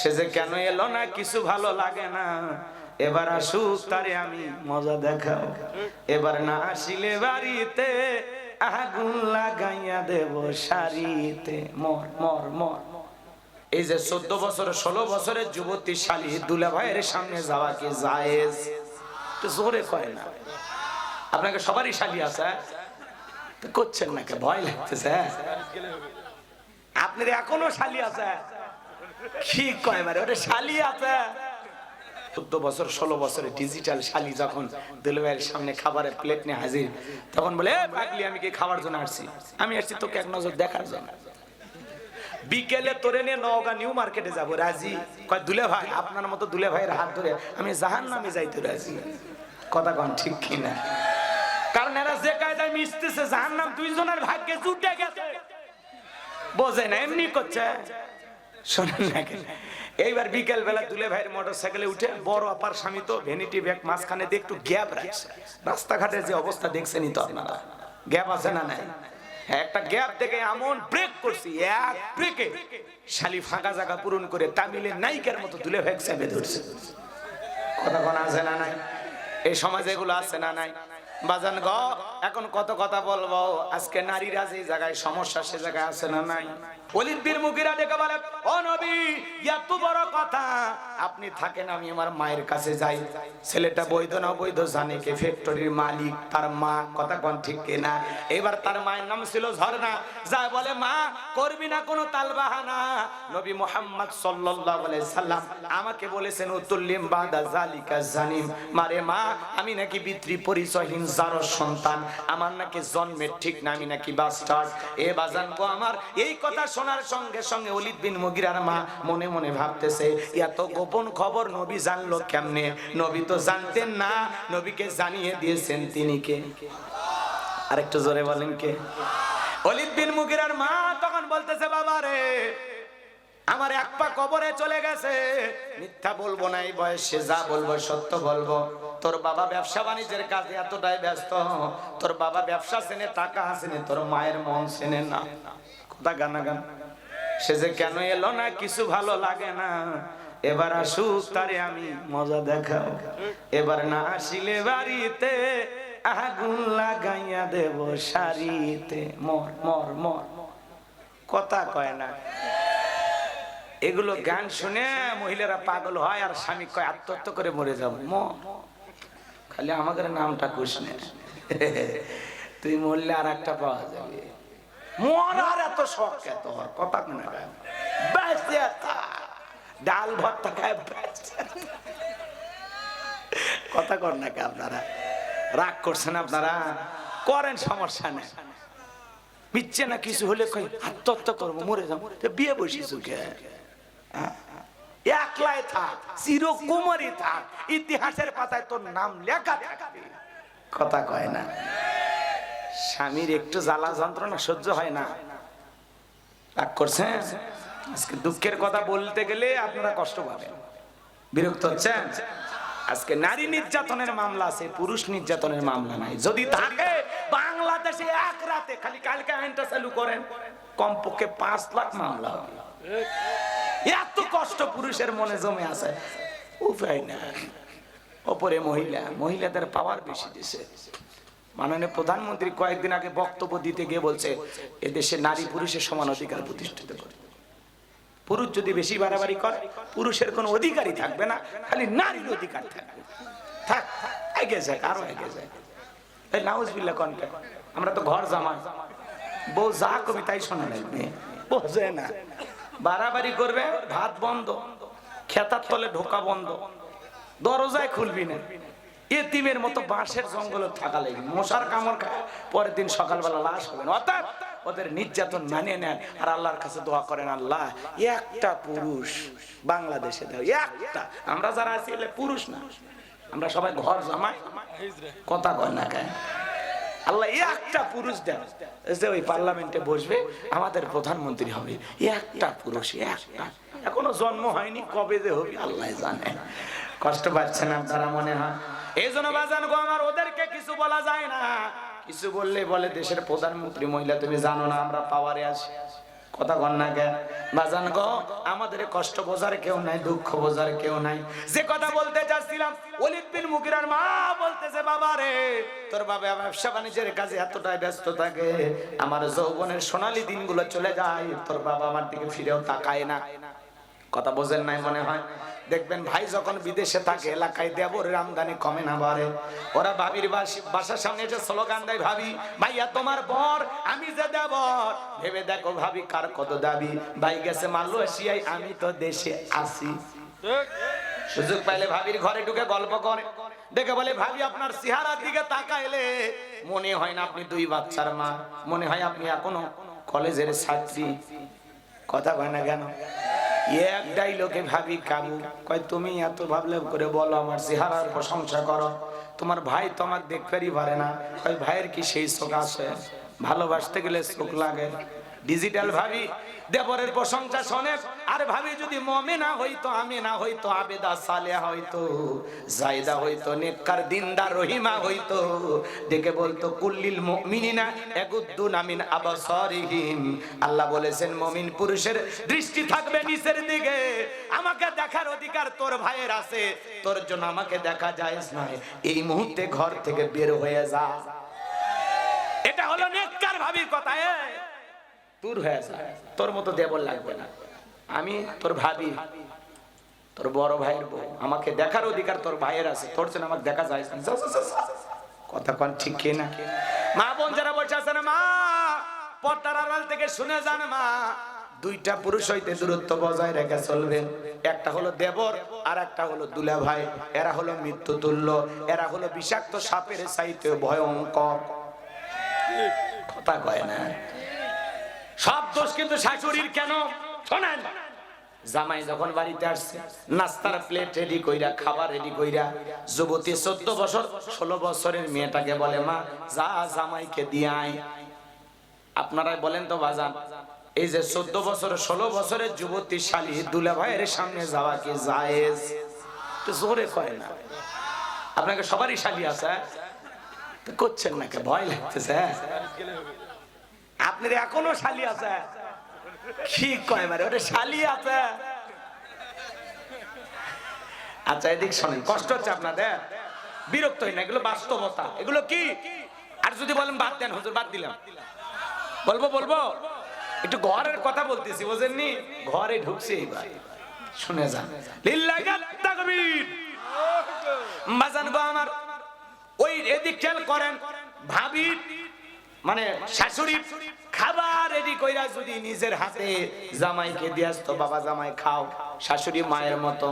সে যে কেন এলো না, কিছু ভালো লাগে না। এবার আসুক তারে আমি মজা দেখাও। এবার না আসিলে বাড়িতে আগুন লাগাইয়া দেব শাড়িতে। মর মর মর। এই যে চোদ্দ বছর, ষোলো বছরের যুবতী শালী দুলা ভাইয়ের সামনে যাওয়া কি জায়েজ? জোরে কয় না। আপনাকে সবারই শালী আছে হ্যাঁ? করছেন নাকি ভয় লাগতেছে হ্যাঁ? আপনার এখনও শালী আছে কি কয় মানে ওটা শালী আছে চোদ্দ বছর, ষোলো বছরের ডিজিটাল শালি যখন দুলভাইয়ের সামনে খাবারের প্লেট নিয়ে হাজির, তখন বলে, "এ পাগলি, আমি কি খাবার জন্য আসছি? আমি আসছি তোকে এক নজর দেখার জন্য। বিকেলে তোরে নিয়ে নওগাঁ নিউ মার্কেটে যাব, রাজি? কয়, দুলে ভাই, আপনার মতো দুলে ভাইয়ের হাত ধরে আমি জাহান নামে যাইতে রাজি। কথা কন, ঠিক কি কিনা? কারণ এরা যে কায়দায় মিশতেছে জাহান নাম দুইজনের ভাগ্যে জুটে গেছে। বোঝে না, এমনি করছে। এইবার বিকেল বেলা দুলে ভাইয়ের মোটর সাইকেলে উঠে বড় আপার স্বামী তো ভ্যানিটি ব্যাগ মাঝখানে দিয়ে একটু গ্যাপ রাখছে। রাস্তাঘাটের যে অবস্থা দেখছেনই তো আপনারা। গ্যাপ আছে না নাই? একটা গ্যাপ দেখে এমন ব্রেক করছি, এক ব্রেকে শালি ফাঁকা জায়গা পূরণ করে তামিলের নায়িকার মতো দুলে ভাই চেপে ধরছে। কথা কোন আছে না নাই? এই সমাজে এগুলো আছে না নাই? বাজান গ, এখন কত কথা বলব? আজকে নারীরা যে জায়গায় সমস্যা, সে জায়গায় আছে না নাই? অলিদ বীর মুখিরা দেখে বলে, ও নবী, এত বড় কথা। আপনি থাকেন, আমি আমার মায়ের কাছে যাই। ছেলেটা বৈধ না বৈধ জানে কে ফ্যাক্টরির মালিক, তার মা, কথা কোন ঠিক কিনা? এবার তার মায়ের নাম ছিল ঝর্ণা। যা বলে, মা, করবি না কোনো তালবাহানা? নবী মোহাম্মদ সাল্লাল্লাহু আলাইহি সাল্লাম আমাকে বলেছেন উতুল্লিম বাদা জালিকা জানিম। মারে মা, আমি নাকি বিত্রি পরিচয়হীন জারর সন্তান। আমার নাকি জন্মের ঠিক না, আমি নাকি বাস্টার্ড এ বাজান গো আমার, এই কথা শোনার সঙ্গে সঙ্গে অলিদ বিন মুগিরার মা মনে মনে ভাবতেছে, এত গোপন খবর নবী জানলো কেমনে? নবী তো জানতেন না, নবীকে জানিয়ে দিয়েছেন তিনি কে? আরেকটু জোরে বলেন কে? অলিদ বিন মুগিরার মা তখন বলতেছে, বাবা রে, আমার এক পা কবরে চলে গেছে। মিথ্যা বলব না, এই বয়সে যা বলব সত্য বলব। তোর বাবা ব্যবসা বাণিজ্যের কাজে এতটাই ব্যস্ত, তোর বাবা ব্যবসা চেনে, টাকা আসেনি তোর মায়ের মন চেনে না। কথা গানা, গান। সে যে কেন এলো না, কিছু ভালো লাগে না। এবার আসুক তারে আমি মজা দেখাও। এবার না আসিলে বাড়িতে আগুন লাগাইয়া দেব শাড়িতে। মর মর মর। কথা কয় না। এগুলো গান শুনে মহিলারা পাগল হয় আর স্বামী কয়, আত্মহত্যা করে মরে যাব। ম খালি আমাদের নামটা কুসনে তুই মরলে আর একটা পাওয়া যাবে। মরার এত শখ কে তোর? কথা থাক। ডাল ভর্তা খায় কথা কর না কে আপনারা? রাগ করছেন আপনারা? করেন, সমস্যা নেই। মিচ্ছে না কিছু হলে কই, আত্মহত্যা করব, মরে যাব। বিয়ে বসিস কে? হ্যাঁ? একলাই থাক, চিরকুমারী থাক, ইতিহাসের পাতায় তোর নাম লেখা থাকবে। কথা কয় না। স্বামীর একটু জ্বালা যন্ত্রণা সহ্য হয় না। রাগ করছেন আজকে দুঃখের কথা বলতে গেলে আপনারা কষ্ট পাবেন। বিরক্ত হচ্ছেন? আজকে নারী নির্যাতনের মামলা আছে, পুরুষ নির্যাতনের মামলা নাই। যদি থাকে, বাংলাদেশে এক রাতে খালি কালকে আইনটা চালু করেন। কমপক্ষে পাঁচ লাখ মামলা হবে। এত কষ্ট পুরুষের মনে জমে আছে। উপায় না ওপরে মহিলা, মহিলাদের পাওয়ার বেশি দিছে মাননীয় প্রধানমন্ত্রী কয়েকদিন আগে বক্তব্য দিতে গিয়ে বলছে এদেশে নারী পুরুষের সমান অধিকার প্রতিষ্ঠিত করে। পুরুষ যদি বেশি বাড়াবাড়ি করে, পুরুষের কোনো অধিকারই থাকবে না, খালি নারীর অধিকার থাকবে। থাক এগে যায় আরও এগে আমরা তো ঘর জামা বউ যা কবি তাই শোনা লাগবে বোঝে না। বাড়াবাড়ি করবে, ভাত বন্ধ, খেতার তলে ঢোকা বন্ধ, দরজায় খুলবি না। এতিমের মতো বাঁশের জঙ্গলে থাকা লাগবে। মশার কামড় খায়, পরের দিন সকালবেলা লাশ হবে না। অর্থাৎ ওদের নির্যাতন মানিয়ে নেন। আর আল্লাহর কাছে দোয়া করেন, আল্লাহ, একটা পুরুষ বাংলাদেশে দাও, একটা। আমরা যারা আছি পুরুষ না। আমরা সবাই ঘর জামাই। কথা কয় না কেন? আল্লাহ একটা পুরুষ দেন। যে ওই পার্লামেন্টে বসবে, আমাদের প্রধানমন্ত্রী হবে। একটা পুরুষ একটা। এখনও জন্ম হয়নি, কবে যে হবে, আল্লাহ জানে। কষ্ট পাচ্ছেন আপনারা মনে হয়? এই জন্য বাজান গো আমার, ওদেরকে কিছু বলা যায় না। কিছু বললে বলে দেশের প্রধানমন্ত্রী মহিলা, তুমি জানো না, আমরা পাওয়ারে আছি। তোর বাবা ব্যবসা বাণিজ্যের কাজে এতটাই ব্যস্ত থাকে। আমার যৌবনের সোনালী দিনগুলো চলে যায়, তোর বাবা আমার দিকে ফিরেও তাকায় না। কথা বোঝেন নাই মনে হয়? দেখবেন ভাই যখন বিদেশে থাকে, এলাকায় দেবরের আমদানি কমে না বাড়ে। ওরা ভাবির বাস- বাসার সামনে এসে স্লোগান দেয়, ভাবি, ভাইয়া, তোমার বর, আমি যে দেবর। ভেবে দেখো ভাবি কার কত দাবি। ভাই গেছে মালয়েশিয়ায়, আমি তো দেশে আসি সুযোগ পাইলে ভাবির ঘরে ঢুকে গল্প করে। দেখে বলে, ভাবি, আপনার চেহারার দিকে তাকাইলে মনে হয় না আপনি দুই বাচ্চার মা। মনে হয় আপনি এখনও কলেজের ছাত্রী। কথা কয় না কেন? এক লোকে ভাবি কাবু কয়, তুমি এত ভাবলে করে বলো আমার চেহারার প্রশংসা করো। তোমার ভাই তোমার দেখবারই পারে না। কয়, ভাইয়ের কি সেই চোখ আছে? ভালোবাসতে গেলে চোখ লাগে। ডিজিটাল ভাবি, দেবরের প্রশংসা শোনে, আর ভাবি, যদি মমে না হইতো আমি না হইতো, আবেদা সালেহা হইতো, জায়দা হইতো, নেককার দিনদার, রহিমা হইতো। ডেকে বলতো, কুল্লিল মুমিনিনা এগুদ্দুন আমিন আবাসারিহিম আল্লাহ বলেছেন, মুমিন পুরুষের দৃষ্টি থাকবে নিচের দিকে। আমাকে দেখার অধিকার তোর ভাইয়ের আছে। তোর জন্য আমাকে দেখা যায় না এই মুহূর্তে ঘর থেকে বের হয়ে যা। এটা হলো নেককার ভাবির কথা দূর হয়ে যা তোর মতো দেবর লাগবে না। আমি তোর ভাবি, তোর বড় ভাইয়ের বউ। আমাকে দেখার অধিকার তোর ভাইয়ের আছে। তোর জন্য আমাকে দেখা যায় না। কথা কন ঠিক কি না? মা বোন যারা বসে আছেন মা, পর্দার আড়াল থেকে শুনে যান মা। দুইটা পুরুষ হইতে দূরত্ব বজায় রেখে চলবেন একটা হলো দেবর আর একটা হলো দুলা ভাই। এরা হলো মৃত্যু তুল্য এরা হলো বিষাক্ত সাপের চাইতে ভয়ঙ্কর। কথা কয় না? সব দোষ কিন্তু শাশুড়ির কেন? শোনেন। জামাই যখন বাড়িতে আসছে, নাস্তার প্লেট রেডি কইরা, খাবার রেডি কইরা, যুবতী চোদ্দ বছর, ষোলো বছরের মেয়েটাকে বলে, মা, যা জামাইকে দিয়ে আয়। আপনারাই বলেন তো, বাজান, এই যে চোদ্দ বছর, ষোলো বছরের যুবতী শালী দুলা ভাইয়ের সামনে যাওয়া কি জায়েজ? জোরে কয় না। আপনাকে সবারই শালী আছে হ্যাঁ? করছেন নাকি? ভয় লাগতেছে হ্যাঁ? আপনার এখনও শালি আছে? কি কয় মারে, ওটা শালি আছে? আচ্ছা এদিক শোনেন, কষ্ট হচ্ছে আপনাদের? বিরক্ত হই না, এগুলো বাস্তবতা। এগুলো কি? আর যদি বলেন বাদ দেন, হুজুর, বাদ দিলাম। বলব বলব? একটু ঘরের কথা বলতেছি, বুঝেননি? ঘরে ঢুকছে এইবার। শুনে যান। বাজান গো আমার, ওই এদিক খেয়াল করেন, ভাবি মানে শাশুড়ি খাবার রেডি কইরা যদি নিজের হাতে জামাইকে দিয়াস, তো বাবা জামাই খাও। শাশুড়ি মায়ের মতো,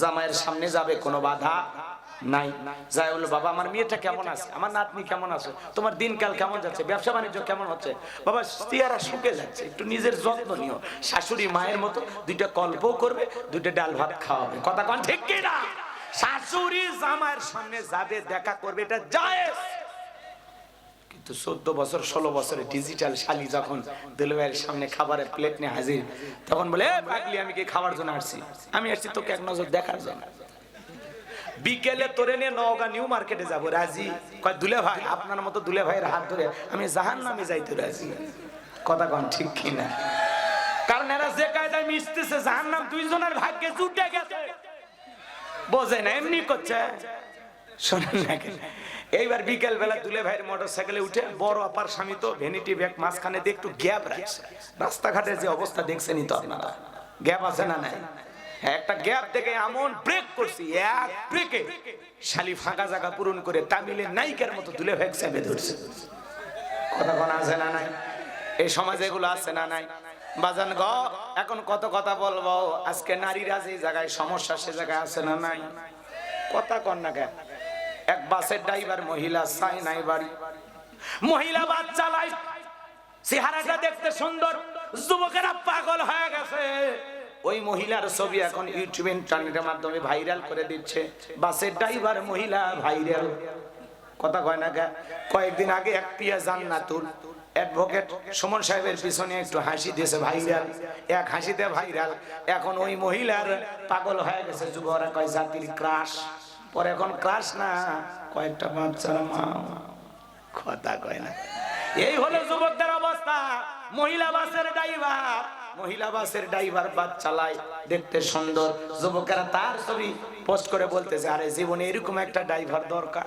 জামাইয়ের সামনে যাবে কোনো বাধা নাই। যাই বাবা, আমার মেয়েটা কেমন আছে? আমার নাতনি কেমন আছে? তোমার দিনকাল কেমন যাচ্ছে? ব্যবসা বাণিজ্য কেমন হচ্ছে? বাবা শুকে যাচ্ছে। একটু নিজের যত্ন নিও। শাশুড়ি মায়ের মতো দুইটা কল্প করবে, দুইটা ডাল ভাত খাওয়াবে। কথা কন ঠিক কি না শাশুড়ি জামাইয়ের সামনে যাবে, দেখা করবে, এটা জায়েজ। কিন্তু চোদ্দ বছর, ষোলো বছরের ডিজিটাল শালি যখন দিলভাইয়ের সামনে খাবারের প্লেট নিয়ে হাজির, তখন বলে, "এ পাগলি, আমি কি খাবার জন্য আসছি? আমি আসছি তোকে এক নজর দেখার জন্য। বিকেলে তোরে নিয়ে নওগাঁ নিউ মার্কেটে যাব, রাজি? কয়, দুলে ভাই, আপনার মতো দুলে ভাইয়ের হাত ধরে আমি জাহান নামে যাইতে রাজি। কথা কন ঠিক কিনা? কারণ এরা যে কায়দায় মিশতেছে জাহান নাম দুইজনের ভাগ্যে জুটে গেছে। বোঝে না, এমনি করছে। শোনেন না কেন? এইবার বিকেল বেলা দুলে ভাইয়ের মোটর সাইকেলে উঠে বড় আপার স্বামী তো ভ্যানিটি ব্যাগ মাঝখানে একটু গ্যাপ রাখছে। রাস্তাঘাটের যে অবস্থা দেখছেনই তো আপনারা। গ্যাপ আছে না নাই? একটা গ্যাপ থেকে এমন ব্রেক করছি, এক ব্রেকে শালি ফাঁকা জায়গা পূরণ করে তামিলের নায়িকার মতো দুলে ভাই চেপে ধরছে। কথা কোন আছে না নাই? এই সমাজে এগুলো আছে না নাই? বাজান গ, এখন কত কথা বলব? আজকে নারীরা যে জায়গায়, সমস্যা সে জায়গায় আছে না নাই? কথা কন না কেন? এক বাসের ড্রাইভার, মহিলা সাই নাই বাড়ি। মহিলা বাস চালায়। চেহারাটা দেখতে সুন্দর। যুবকেরা পাগল হয়ে গেছে। ওই মহিলার ছবি এখন ইউটিউব ইন্টারনেটের মাধ্যমে ভাইরাল করে দিচ্ছে। বাসের ড্রাইভার, মহিলা ভাইরাল কথা কয় না? কয়েকদিন আগে এক পিয়া জান্নাতুল অ্যাডভোকেট সুমন সাহেবের পিছনে একটু হাসি দিয়েছে ভাইরাল এক হাসিতে ভাইরাল এখন ওই মহিলার পাগল হয়ে গেছে, যুবকরা কয়, জাতির ক্রাশ। পরে এখন ক্লাস না, কয়েকটা বাচ্চার মা, কথা কয় না। এই হলো যুবকদের অবস্থা। মহিলা বাসের ড্রাইভার মহিলা বাসের ড্রাইভার বাস চালায়, দেখতে সুন্দর। যুবকেরা তার ছবি পোস্ট করে বলতেছে, আরে জীবনে এরকম একটা ড্রাইভার দরকার।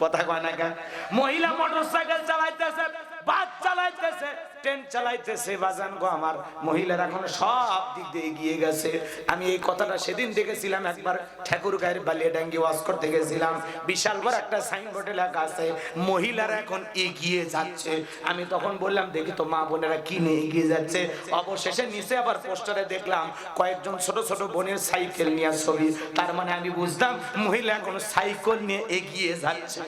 কথা কয় না কেন? মহিলা মোটরসাইকেল চালাইতেছে। বাস চালাইতেছে, ট্রেন চালাইতেছে, বাজান গো আমার। মহিলারা এখন সব দিক দিয়ে এগিয়ে গেছে। আমি এই কথাটা সেদিন দেখেছিলাম, একবার ঠাকুর গায়ের বালিয়াডাঙ্গি ওয়াজ করতে গেছিলাম। বিশাল বড় একটা সাইনবোর্ডে লেখা আছে, মহিলারা এখন এগিয়ে যাচ্ছে। আমি তখন বললাম, দেখি তো মা বোনেরা কি নিয়ে এগিয়ে যাচ্ছে? অবশেষে নিচে আবার পোস্টারে দেখলাম, কয়েকজন ছোট ছোট বোনের সাইকেল নিয়ে ছবি। তার মানে আমি বুঝতাম, মহিলা এখন সাইকেল নিয়ে এগিয়ে যাচ্ছে।